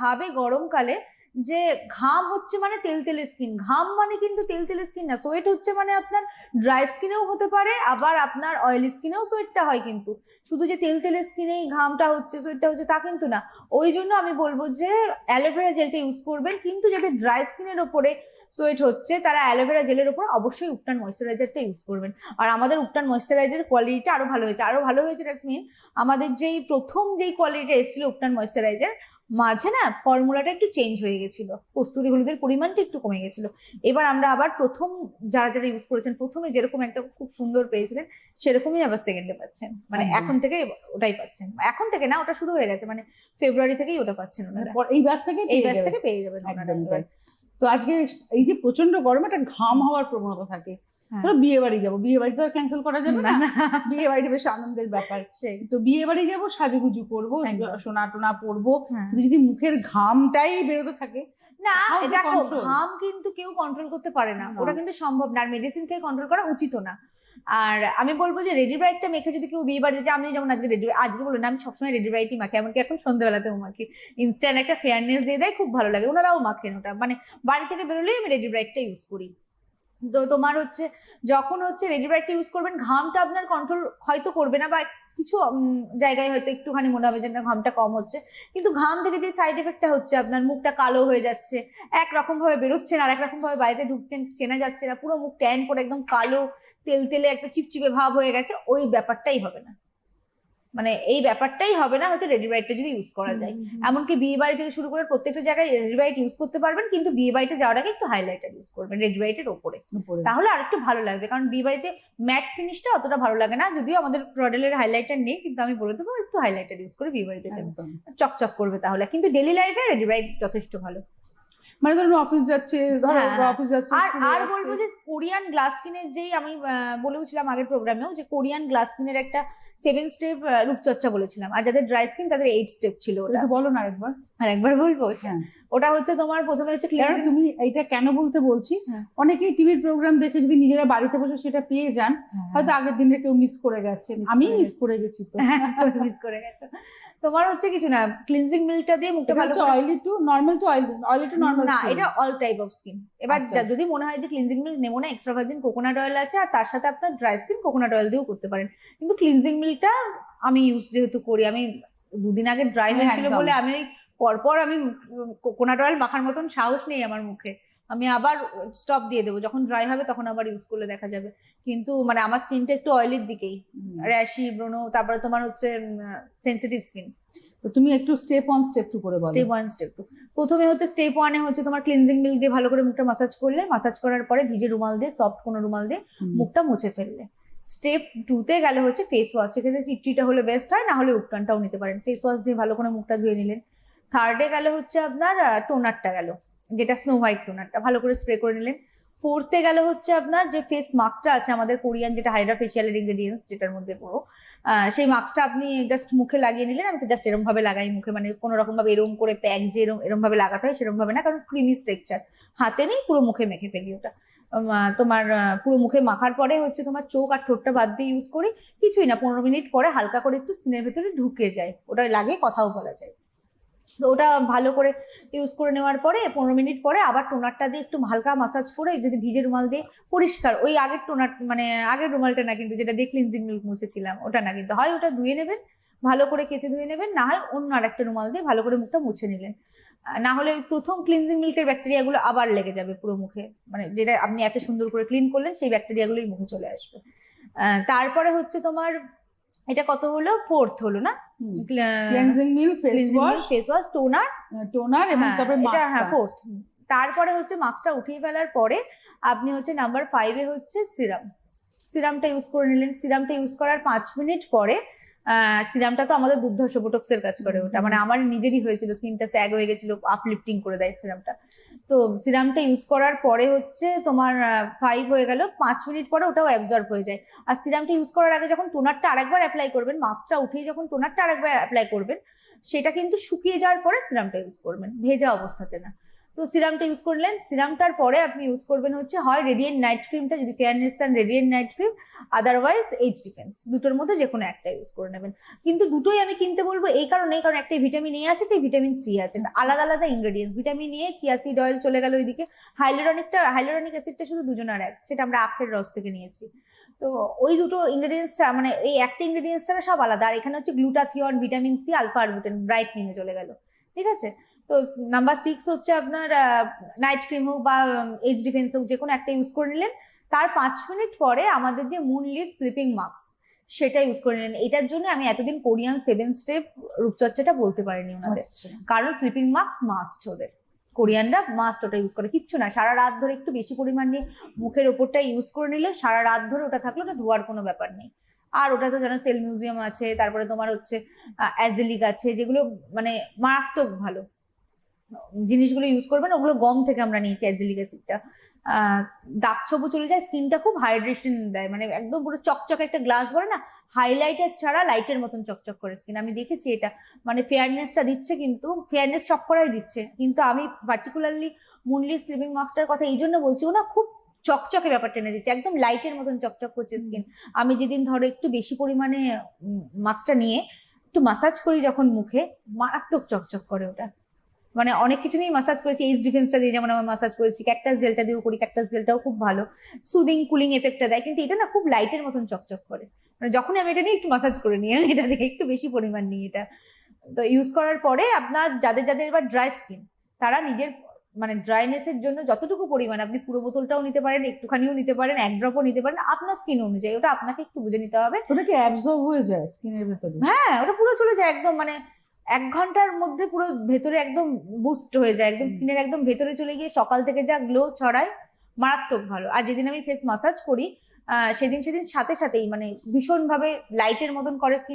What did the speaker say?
ভাবে গরমকালে যে ঘাম হচ্ছে মানে তেলতেলে স্কিন ঘাম মানে কিন্তু তেলতেলে স্কিন না সোয়েট হচ্ছে মানে আপনার ড্রাই স্কিনেও হতে পারে, আবার আপনার অয়েলি স্কিনেও সোয়েটটা হয় কিন্তু। শুধু যে তেলতেলে স্কিনেই ঘামটা হচ্ছে সোয়েটটা হচ্ছে তা কিন্তু না। ওই জন্য আমি বলব যে অ্যালোভেরা জেলটা ইউজ করবেন, কিন্তু যাদের ড্রাই স্কিনের ওপরে সোয়েট হচ্ছে, তারা অ্যালোভেরা জেলের ওপর অবশ্যই উপটান ময়শ্চারাইজারটা ইউজ করবেন। আর আমাদের উপটান ময়শ্চারাইজার কোয়ালিটিটা আরও ভালো হয়েছে। আরও ভালো হয়েছে দ্যাট মিন আমাদের যেই প্রথম যেই কোয়ালিটিটা এসেছিল উপটান ময়শ্চারাইজার মাঝে না ফর্মুলাটা একটু চেঞ্জ হয়ে গেছিল। কস্তুরি হলুদের পরিমাণটা একটু কমে গেছিল। এবার আমরা আবার প্রথম যারা যারা ইউজ করেছেন প্রথমে যেরকম একটা খুব সুন্দর পেয়েছিলেন সেরকমই আবার সেকেন্ডে পাচ্ছেন। মানে এখন থেকে ওটাই পাচ্ছেন। এখন থেকে না ওটা শুরু হয়ে গেছে। মানে ফেব্রুয়ারি থেকেই ওটা পাচ্ছেন ওনারা। এই ব্যাস থেকে এই যাবে। থেকে পেয়ে যাবেন ওনারা। তো আজকে এই যে প্রচণ্ড গরম একটা ঘাম হওয়ার প্রবণতা থাকে। ধরো বিয়ে বাড়ি যাব। বিয়ে বাড়ি তো আর ক্যান্সেল করা যাবে না। বিয়ে বাড়িটা বেশ আনন্দের ব্যাপার। তো বিয়ে বাড়ি যাব সাজুগুজু করব। সোনা টোনা পরবো। হ্যাঁ। যদি মুখের ঘামটাই বেরোতে থাকে না দেখো ঘাম কিন্তু কেউ কন্ট্রোল করতে পারে না। ওটা কিন্তু সম্ভব না। আর মেডিসিন খেয়ে কন্ট্রোল করা উচিত না। আর আমি বলব যে রেডি ব্রাইটটা মেখে যদি কেউ বিয়ে বাড়িতে যায় আমি যেমন আজকে রেডি আজকে বলব না আমি সবসময় রেডি ব্রাইটই মাখি। এমনকি এখন সন্ধ্যেবেলাতেও মাখি। ইনস্ট্যান্ট একটা ফেয়ারনেস দিয়ে দেয় খুব ভালো লাগে। ওনারাও মাখেন ওটা। মানে বাড়ি থেকে বেরোলেই আমি রেডি ব্রাইটটা ইউজ করি। তো তোমার হচ্ছে যখন হচ্ছে রেডি ব্রাইটটা ইউজ করবেন, ঘামটা আপনার কন্ট্রোল হয়তো করবে না বা কিছু জায়গায় হয়তো একটুখানি মনে হবে যে না, ঘামটা কম হচ্ছে। কিন্তু ঘাম থেকে যে সাইড এফেক্টটা হচ্ছে, আপনার মুখটা কালো হয়ে যাচ্ছে, একরকমভাবে বেরোচ্ছেন আর একরকম ভাবে বাড়িতে ঢুকছেন, চেনা যাচ্ছে না, পুরো মুখ ট্যান করে একদম কালো তেল তেলে একটা চিপচিপে ভাব হয়ে গেছে, ওই ব্যাপারটাই হবে না। মানে এই ব্যাপারটাই হবে না হচ্ছে রেডি ব্রাইটটা যদি ইউজ করা যায়। এমনকি বিয়ে বাড়ি থেকে শুরু করে প্রত্যেকটা জায়গায় রেডি ব্রাইট ইউজ করতে পারবেন কিন্তু বিয়ে বাড়িতে যাওয়ার আগে একটু হাইলাইটার ইউজ করবেন রেডি ব্রাইটের ওপরে। তাহলে আরেকটু ভালো লাগবে কারণ বিয়ে বাড়িতে ম্যাট ফিনিশটা অতটা ভালো লাগে না। যদিও আমাদের প্রডেলের হাইলাইটার নেই কিন্তু আমি বলে দেবো একটু হাইলাইটার ইউজ করে বিয়ে বাড়িতে চকচক করবে তাহলে। কিন্তু ডেলি লাইফে রেডি ব্রাইট যথেষ্ট ভালো। মানে ধরুন অফিস যাচ্ছে ধরো হ্যাঁ, হ্যাঁ। অফিস যাচ্ছে আর আর বলব যে কোরিয়ান গ্লাস স্কিনের যেই আমি বলেওছিলাম আগের প্রোগ্রামেও যে কোরিয়ান গ্লাস স্কিনের একটা সেভেন স্টেপ রূপচর্চা বলেছিলাম। আর যাদের ড্রাই স্কিন তাদের এইট স্টেপ ছিল ওটা। বলো না একবার আর একবার বলব। হ্যাঁ। ওটা হচ্ছে তোমার প্রথমে হচ্ছে ক্লিনজিং তুমি এটা কেন বলতে বলছি? হ্যাঁ। অনেকেই টিভির প্রোগ্রাম দেখে যদি নিজেরা বাড়িতে বসে সেটা পেয়ে যান হয়তো আগের দিনে কেউ মিস করে গেছে। আমি মিস করে গেছি তো। মিস করে গেছো। তোমার হচ্ছে কিছু না ক্লিনজিং মিল্কটা দিয়ে মুখটা ভালো করে oily to normal to oily oily to normal না এটা অল টাইপ অফ স্কিন এবার আচ্ছা। যদি মনে হয় যে ক্লিনজিং মিল্ক নেব না এক্সট্রা ভার্জিন কোকোনাট অয়েল আছে আর তার সাথে আপনার ড্রাই স্কিন কোকোনাট অয়েল দিয়েও করতে পারেন। কিন্তু ক্লিনজিং মিল্কটা আমি ইউজ যেহেতু করি আমি দুদিন আগে ড্রাই হ্যাঁ, হয়েছিল বলে আমি ওই পরপর আমি কোকোনাট অয়েল মাখার মতন সাহস নেই আমার মুখে। আমি আবার স্টপ দিয়ে দেবো। যখন ড্রাই হবে তখন আবার ইউজ করলে দেখা যাবে। কিন্তু মানে আমার স্কিনটা একটু অয়েলির দিকেই। র্যাশি ব্রণ তারপরে তোমার হচ্ছে সেন্সিটিভ স্কিন তো তুমি একটু স্টেপ অন স্টেপ টু করে বলো। স্টেপ ওয়ান স্টেপ টু প্রথমে হচ্ছে স্টেপ ওয়ানে হচ্ছে তোমার ক্লিনজিং মিল্ক দিয়ে ভালো করে মুখটা মাসাজ করলে মাসাজ করার পরে ভিজে রুমাল দিয়ে সফট কোনো রুমাল দিয়ে মুখটা মুছে ফেললে। স্টেপ টুতে গেলে হচ্ছে ফেস ওয়াশ সেক্ষেত্রে চিটচিটা হলে বেস্ট হয় না হলে উপটানটাও নিতে পারেন। ফেস ওয়াশ দিয়ে ভালো করে মুখটা ধুয়ে নিলেন। থার্ডে গেলে হচ্ছে আপনার টোনারটা গেল, যেটা স্নো হোয়াইট টোনারটা ভালো করে স্প্রে করে নিলেন। ফোর্থে গেল হচ্ছে আপনার যে ফেস মাস্কটা আছে, আমাদের কোরিয়ান যেটা হাইড্রা ফেশিয়ালের ইনগ্রেডিয়েন্টস যেটার মধ্যে পুরো সেই মাস্কটা আপনি জাস্ট মুখে লাগিয়ে নিলেন। আমি তো জাস্ট এরম ভাবে লাগাই মুখে মানে কোনো রকম ভাবে এরম করে প্যাক যে এরম এরম ভাবে লাগাতে হয় সেরম ভাবে না, কারণ ক্রিমি স্ট্রেকচার হাতে নেই, পুরো মুখে মেখে ফেলি ওটা। তোমার পুরো মুখে মাখার পরে হচ্ছে তোমার চোখ আর ঠোঁটটা বাদ দিয়ে ইউজ করি। কিছুই না, পনেরো মিনিট পরে হালকা করে একটু স্কিনের ভেতরে ঢুকে যায়। ওটা লাগে কথাও বলা যায়। ওটা ভালো করে ইউজ করে নেওয়ার পরে পনেরো মিনিট পরে আবার টোনারটা দিয়ে একটু হালকা মাসাজ করে যদি ভিজে রুমাল দিয়ে পরিষ্কার, ওই আগের টোনার মানে আগের রুমালটা না কিন্তু যেটা দিয়ে ক্লিনজিং মিল্ক মুছেছিলাম, ওটা না কিন্তু, হয় ওটা ধুয়ে নেবেন, ভালো করে কেচে ধুয়ে নেবেন, না হয় অন্য আরেকটা রুমাল দিয়ে ভালো করে মুখটা মুছে নিলেন না হলে প্রথম ক্লিনজিং মিল্কের ব্যাকটেরিয়াগুলো আবার লেগে যাবে পুরো মুখে মানে যেটা আপনি এত সুন্দর করে ক্লিন করলেন সেই ব্যাকটেরিয়াগুলোই মুখে চলে আসবে। তারপরে হচ্ছে তোমার এটা কত হলো? ফোর্থ হলো না? Cleansing milk face wash face wash toner toner এবং হ্যাঁ, তারপরে এটা হ্যাঁ মাস্ক ফোর্থ তারপরে হচ্ছে মাস্কটা উঠিয়ে ফেলার পরে আপনি হচ্ছে নাম্বার ফাইভে হচ্ছে সিরাম সিরামটা ইউজ করে নিলেন। সিরামটা ইউজ করার পাঁচ মিনিট পরে সিরামটা তো আমাদের দুর্ধর্ষ বোটক্সের কাজ করে ওটা। মানে আমার নিজেরই হয়েছিল স্কিনটা স্যাগ হয়ে গেছিল আপলিফটিং করে দেয় সিরামটা। তো সিরামটা ইউজ করার পরে হচ্ছে তোমার ফাইভ হয়ে গেল পাঁচ মিনিট পরে ওটাও অ্যাবজর্ব হয়ে যায়। আর সিরামটা ইউজ করার আগে যখন টোনারটা আরেকবার অ্যাপ্লাই করবেন মাস্কটা উঠিয়ে যখন টোনারটা আরেকবার অ্যাপ্লাই করবেন সেটা কিন্তু শুকিয়ে যাওয়ার পরে সিরামটা ইউজ করবেন ভেজা অবস্থাতে না। তো সিরামটা ইউজ করলেন সিরামটার পরে আপনি ইউজ করবেন হচ্ছে হয় রেডিয়েন্ট নাইট ক্রিমটা যদি ফেয়ারনেস চান radiant night cream otherwise H defence দুটোর মধ্যে যে কোনো একটা ইউজ করে নেবেন। কিন্তু দুটোই আমি কিনতে বলব এই কারণে কারণ একটা ভিটামিন এ আছে, একটা ভিটামিন সি আছে। আলাদা আলাদা ingredients vitamin A chia seed oil চলে গেল ওইদিকে। হাইলোরনিকটা হাইলোরনিক অ্যাসিডটা শুধু দুজনের এক, সেটা আমরা আখের রস থেকে নিয়েছি। তো ওই দুটো ইনগ্রেডিয়েন্টসটা মানে এই একটা ইনগ্রেডিয়েন্টসটা সব আলাদা। আর এখানে হচ্ছে glutathione vitamin C alpha arbutin ব্রাইটনিংয়ে চলে গেল। ঠিক আছে? তো নাম্বার সিক্স হচ্ছে আপনার নাইট ক্রিম হোক বা এইচ ডিফেন্স হোক যে কোনো একটা ইউজ করে নিলেন। তার পাঁচ মিনিট পরে আমাদের যে মুন লিড স্লিপিং মাস্ক সেটা ইউজ করে নিলেন। এটার জন্য আমি এতদিন কোরিয়ান সেভেন স্টেপ রূপচর্চাটা বলতে পারিনি ওনাদের। আচ্ছা। কারণ স্লিপিং মাস্ক মাস্ট ওদের। কোরিয়ানরা মাস্ট ওটা ইউজ করে। কিচ্ছু না। সারা রাত ধরে একটু বেশি পরিমাণ নিয়ে মুখের ওপরটা ইউজ করে নিলে সারা রাত ধরে ওটা থাকলে ওটা ধোয়ার কোনো ব্যাপার নেই। আর ওটা তো যেন সেল মিউজিয়াম আছে তারপরে তোমার হচ্ছে অ্যাজেলিক আছে যেগুলো মানে মারাত্মক ভালো। জিনিসগুলো ইউজ করবেন ওগুলো গম থেকে আমরা নিয়েছি অ্যাজেলিক অ্যাসিডটা। দাগ ছবু চলে যায় স্কিনটা খুব হাইড্রেশন দেয় মানে একদম পুরো চকচকে একটা গ্লাস বলে না হাইলাইটার ছাড়া লাইটের মতন চকচক করে স্কিন আমি দেখেছি এটা মানে ফেয়ারনেসটা দিচ্ছে কিন্তু ফেয়ারনেস সব করাই দিচ্ছে। কিন্তু আমি পার্টিকুলারলি মুনলি স্লিপিং মাস্কটার কথা এই জন্য বলছি ও না খুব চকচকে ব্যাপারটা এনে দিচ্ছে একদম লাইটের মতন চকচক করছে স্কিন আমি যেদিন ধরো একটু বেশি পরিমাণে মাস্কটা নিয়ে একটু মাসাজ করি যখন মুখে মারাত্মক চকচক করে ওটা। মানে অনেক কিছু নিয়ে মাসাজ করেছি এইচ ডিফেন্সটা দিয়ে যেমন আমি মাসাজ করেছি ক্যাকটাস জেলটা দিয়েও করি ক্যাকটাস জেলটাও খুব ভালো। সুদিং কুলিং এফেক্টটা দেয় কিন্তু এটা না খুব লাইটের মতন চকচক করে। মানে যখন আমি এটা নিয়ে একটু মাসাজ করে নিই আমি এটা দিয়ে একটু বেশি পরিমাণ নিই এটা। তো ইউজ করার পরে আপনার যাদের যাদের এবার ড্রাই স্কিন তারা নিজের মানে ড্রাইনেসের জন্য যতটুকু পরিমাণ আপনি পুরো বোতলটাও নিতে পারেন একটুখানিও নিতে পারেন এক ড্রপও নিতে পারেন আপনার স্কিন অনুযায়ী ওটা আপনাকে একটু বুঝে নিতে হবে। ওটা কি অ্যাবজর্ব হয়ে যায় স্কিনের ভেতরে? হ্যাঁ ওটা পুরো চলে যায় একদম মানে এক ঘণ্টার মধ্যে পুরো ভেতরে একদম বুস্ট হয়ে যায় একদম স্কিনের একদম ভেতরে চলে গিয়ে সকাল থেকে যা গ্লো ছড়ায় মারাত্মক ভালো। আর যেদিন আমি ফেস মাসাজ করি আহ, সেদিন সেদিন সাথে সাথেই মানে ভীষণভাবে লাইটের মতন করে